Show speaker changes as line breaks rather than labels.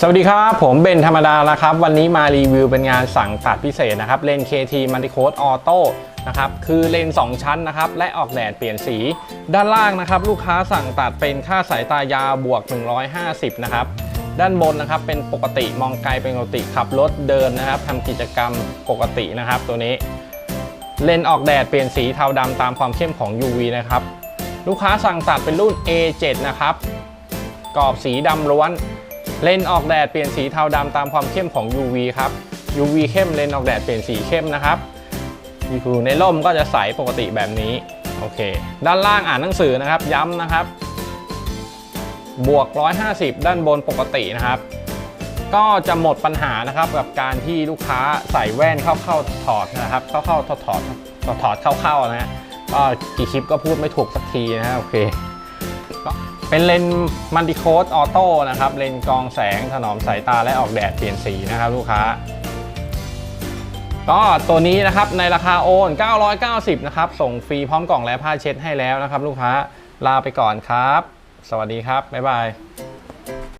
สวัสดีครับ ผมเบนธรรมดาแล้วครับ วันนี้มารีวิวเป็นงานสั่งตัดพิเศษนะครับเลน KT m u l t i c o d e Auto นะครับคือเลน 2 ชั้นนะครับและออกแดดเปลี่ยนสี ด้านล่างนะครับ ลูกค้าสั่งตัดเป็นค่าสายตายาวบวก 150 นะครับ ด้านบนนะครับเป็นปกติมองไกลเป็นปกติขับรถเดินนะครับทำกิจกรรมปกตินะครับ ตัวนี้ เลนออกแดดเปลี่ยนสีเทาดำตามความเข้มของ UV นะครับลูกค้าสั่งตัดเป็นรุ่น A7 นะครับกรอบสีดำล้วน เลนออกแดดเปลี่ยนสีเทาดำตามความเข้มของ UV ครับ UV เข้มเลนออกแดดเปลี่ยนสีเข้มนะครับอยู่ในร่มก็จะใสปกติแบบนี้โอเค ด้านล่างอ่านหนังสือนะครับ ย้ำนะครับ บวก 150 ด้านบนปกตินะครับ ก็จะหมดปัญหานะครับกับการที่ลูกค้าใส่แว่นเข้าเข้าถอดนะครับ เข้าเข้าถอดถอดถอดเข้าเข้านะฮะก็กี่คลิปก็พูดไม่ถูกสักทีนะฮะโอเค ก็เป็นเลนส์มัลติโคสออโต้นะครับ เลนส์กองแสงถนอมสายตาและออกแดดเปลี่ยนสีนะครับลูกค้า ก็ตัวนี้นะครับในราคาโอน 990 นะครับ ส่งฟรีพร้อมกล่องและผ้าเช็ดให้แล้วนะครับ ลูกค้า ลาไปก่อนครับ สวัสดีครับ บ๊ายบาย